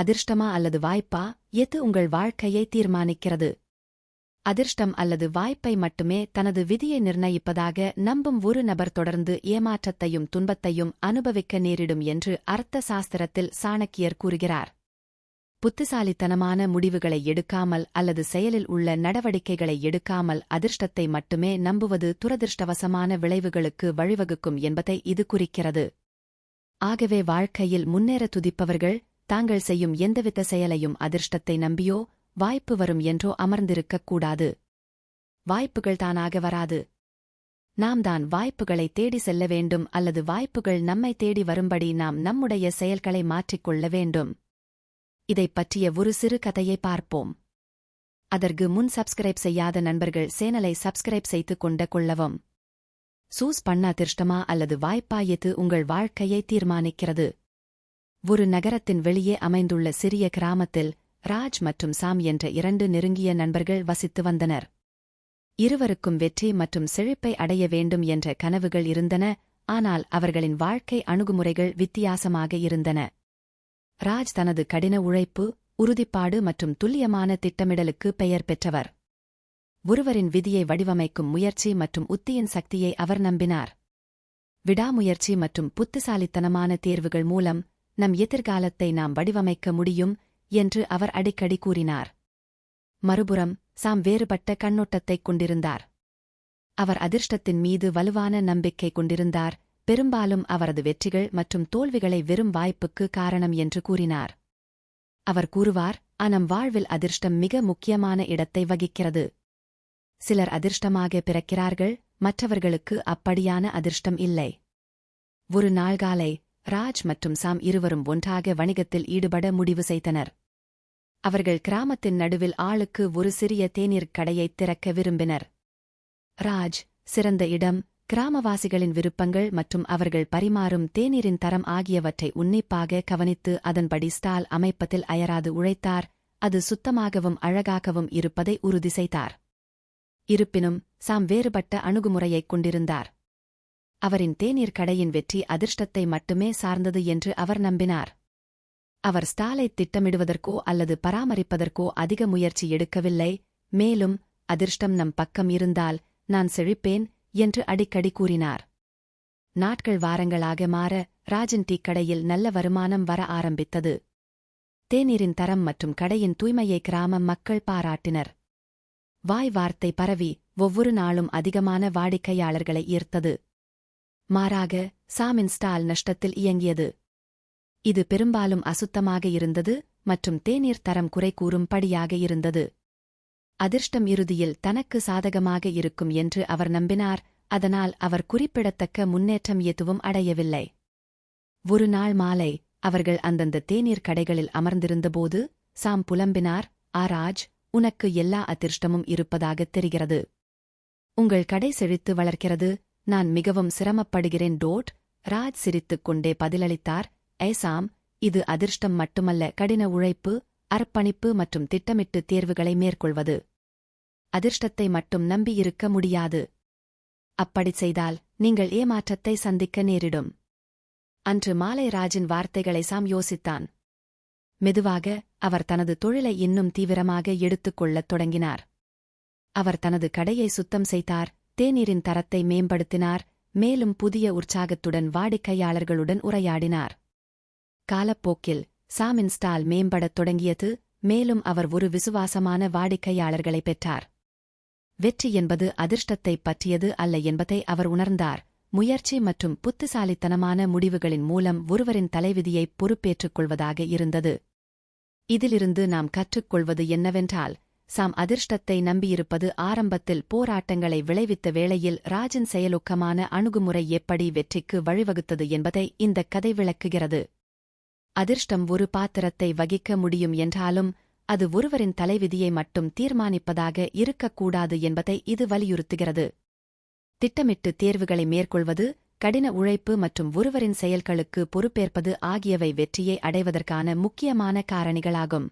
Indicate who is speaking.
Speaker 1: அதிர்ஷ்டமா அல்லது வாய்ப்பா? எது உங்கள் வாழ்க்கையை தீர்மானிக்கிறது? அதிர்ஷ்டம் அல்லது வாய்ப்பை மட்டுமே தனது விதியை நிர்ணயிப்பதாக நம்பும் ஒரு நபர் தொடர்ந்து ஏமாற்றத்தையும் துன்பத்தையும் அனுபவிக்க நேரிடும் என்று அர்த்த சாஸ்திரத்தில் சாணக்கியர் கூறுகிறார். புத்திசாலித்தனமான முடிவுகளை எடுக்காமல் அல்லது செயலில் உள்ள நடவடிக்கைகளை எடுக்காமல் அதிர்ஷ்டத்தை மட்டுமே நம்புவது துரதிர்ஷ்டவசமான விளைவுகளுக்கு வழிவகுக்கும் என்பதை இது குறிக்கிறது. ஆகவே வாழ்க்கையில் முன்னேற துதிப்பவர்கள் தாங்கள் செய்யும் எந்தவித செயலையும் அதிர்ஷ்டத்தை நம்பியோ வாய்ப்பு வரும் என்றோ அமர்ந்திருக்கக் கூடாது. வாய்ப்புகள் தானாக வராது. நாம் தான் வாய்ப்புகளை தேடி செல்ல வேண்டும் அல்லது வாய்ப்புகள் நம்மை தேடி வரும்படி நாம் நம்முடைய செயல்களை மாற்றிக்கொள்ள வேண்டும். இதைப் பற்றிய ஒரு சிறு கதையை பார்ப்போம். அதற்கு முன் சப்ஸ்கிரைப் செய்யாத நண்பர்கள் சேனலை சப்ஸ்கிரைப் செய்து கொண்ட கொள்ளவும். சூஸ் பண்ண அதிர்ஷ்டமா அல்லது வாய்ப்பா எது உங்கள் வாழ்க்கையை தீர்மானிக்கிறது. ஒரு நகரத்தின் வெளியே அமைந்துள்ள சிறிய கிராமத்தில் ராஜ் மற்றும் சாம் என்ற இரண்டு நெருங்கிய நண்பர்கள் வசித்து வந்தனர். இருவருக்கும் வெற்றி மற்றும் செழிப்பை அடைய வேண்டும் என்ற கனவுகள் இருந்தன ஆனால் அவர்களின் வாழ்க்கை அணுகுமுறைகள் வித்தியாசமாக இருந்தன. ராஜ் தனது கடின உழைப்பு உறுதிப்பாடு மற்றும் துல்லியமான திட்டமிடலுக்கு பெயர் பெற்றவர். ஒருவரின் விதியை வடிவமைக்கும் முயற்சி மற்றும் உத்தியின் சக்தியை அவர் நம்பினார். விடாமுயற்சி மற்றும் புத்திசாலித்தனமான தேர்வுகள் மூலம் நம் எதிர்காலத்தை நாம் வடிவமைக்க முடியும் என்று அவர் அடிக்கடி கூறினார். மறுபுறம் சாம் வேறுபட்ட கண்ணோட்டத்தைக் கொண்டிருந்தார். அவர் அதிர்ஷ்டத்தின் மீது வலுவான நம்பிக்கை கொண்டிருந்தார். பெரும்பாலும் அவரது வெற்றிகள் மற்றும் தோல்விகளை வெறும் வாய்ப்புக்கு காரணம் என்று கூறினார். அவர் கூறுவார் நம் வாழ்வில் அதிர்ஷ்டம் மிக முக்கியமான இடத்தை வகிக்கிறது. சிலர் அதிர்ஷ்டமாக பிறக்கிறார்கள் மற்றவர்களுக்கு அப்படியான அதிர்ஷ்டம் இல்லை. ஒரு நாள்காலை ராஜ் மற்றும் சாம் இருவரும் ஒன்றாக வணிகத்தில் ஈடுபட முடிவு செய்தனர். அவர்கள் கிராமத்தின் நடுவில் ஆளுக்கு ஒரு சிறிய தேநீர் கடையைத் திறக்க விரும்பினர். ராஜ் சிறந்த இடம் கிராமவாசிகளின் விருப்பங்கள் மற்றும் அவர்கள் பரிமாறும் தேநீரின் தரம் ஆகியவற்றை உன்னிப்பாக கவனித்து அதன்படி ஸ்டால் அமைப்பதில் அயராது உழைத்தார். அது சுத்தமாகவும் அழகாகவும் இருப்பதை உறுதி செய்தார். இருப்பினும் சாம் வேறுபட்ட அணுகுமுறையைக் கொண்டிருந்தார். அவரின் தேநீர் கடையின் வெற்றி அதிர்ஷ்டத்தை மட்டுமே சார்ந்தது என்று அவர் நம்பினார். அவர் ஸ்டாலை திட்டமிடுவதற்கோ அல்லது பராமரிப்பதற்கோ அதிக முயற்சி எடுக்கவில்லை. மேலும் அதிர்ஷ்டம் நம் பக்கம் இருந்தால் நான் செழிப்பேன் என்று அடிக்கடி கூறினார். நாட்கள் வாரங்களாக மாற ராஜன் டீ கடையில் நல்ல வருமானம் வர ஆரம்பித்தது. தேநீரின் தரம் மற்றும் கடையின் தூய்மையை கிராம மக்கள் பாராட்டினர். வாய் வார்த்தை பரவி ஒவ்வொரு நாளும் அதிகமான வாடிக்கையாளர்களை ஈர்த்தது. மாறாக சாமின்ஸ்டால் நஷ்டத்தில் இயங்கியது. இது பெரும்பாலும் அசுத்தமாக இருந்தது மற்றும் தேநீர் தரம் குறை கூறும்படியாக இருந்தது. அதிர்ஷ்டம் இறுதியில் தனக்கு சாதகமாக இருக்கும் என்று அவர் நம்பினார் அதனால் அவர் குறிப்பிடத்தக்க முன்னேற்றம் எதுவும் அடையவில்லை. ஒரு நாள் மாலை அவர்கள் அந்தந்த தேநீர் கடைகளில் அமர்ந்திருந்தபோது சாம் புலம்பினார் ஆராஜ் உனக்கு எல்லா அதிர்ஷ்டமும் இருப்பதாகத் தெரிகிறது. உங்கள் கடை செழித்து வளர்க்கிறது நான் மிகவும் சிரமப்படுகிறேன் டோட். ராஜ் சிரித்துக் கொண்டே பதிலளித்தார். ஐசாம் இது அதிர்ஷ்டம் மட்டுமல்ல கடின உழைப்பு அர்ப்பணிப்பு மற்றும் திட்டமிட்டு தேர்வுகளை மேற்கொள்வது. அதிர்ஷ்டத்தை மட்டும் நம்பியிருக்க முடியாது. அப்படிச் செய்தால் நீங்கள் ஏமாற்றத்தை சந்திக்க நேரிடும். அன்று மாலை ராஜின் வார்த்தைகளை சாம் யோசித்தான். மெதுவாக அவர் தனது தொழிலை இன்னும் தீவிரமாக எடுத்துக்கொள்ளத் தொடங்கினார். அவர் தனது கடையை சுத்தம் செய்தார். தேநீரின் தரத்தை மேம்படுத்தினார் மேலும் புதிய உற்சாகத்துடன் வாடிக்கையாளர்களுடன் உரையாடினார். காலப்போக்கில் சாமின் ஸ்டால் மேம்படத் தொடங்கியது மேலும் அவர் ஒரு விசுவாசமான வாடிக்கையாளர்களை பெற்றார். வெற்றி என்பது அதிர்ஷ்டத்தைப் பற்றியது அல்ல என்பதை அவர் உணர்ந்தார். முயற்சி மற்றும் புத்திசாலித்தனமான முடிவுகளின் மூலம் ஒருவரின் தலைவிதியை பொறுப்பேற்றுக் கொள்வதாக இருந்தது. இதிலிருந்து நாம் கற்றுக்கொள்வது என்னவென்றால் சாம் அதிர்ஷ்டத்தை நம்பியிருப்பது ஆரம்பத்தில் போராட்டங்களை விளைவித்த வேளையில் ராஜன் செயலுக்கமான அணுகுமுறை எப்படி வெற்றிக்கு வழிவகுத்தது என்பதை இந்தக் கதை விளக்குகிறது. அதிர்ஷ்டம் ஒரு பாத்திரத்தை வகிக்க முடியும் என்றாலும் அது ஒருவரின் தலைவிதியை மட்டும் தீர்மானிப்பதாக இருக்கக்கூடாது என்பதை இது வலியுறுத்துகிறது. திட்டமிட்டு தேர்வுகளை மேற்கொள்வது கடின உழைப்பு மற்றும் ஒருவரின் செயல்களுக்கு பொறுப்பேற்பது ஆகியவை வெற்றியை அடைவதற்கான முக்கியமான காரணிகளாகும்.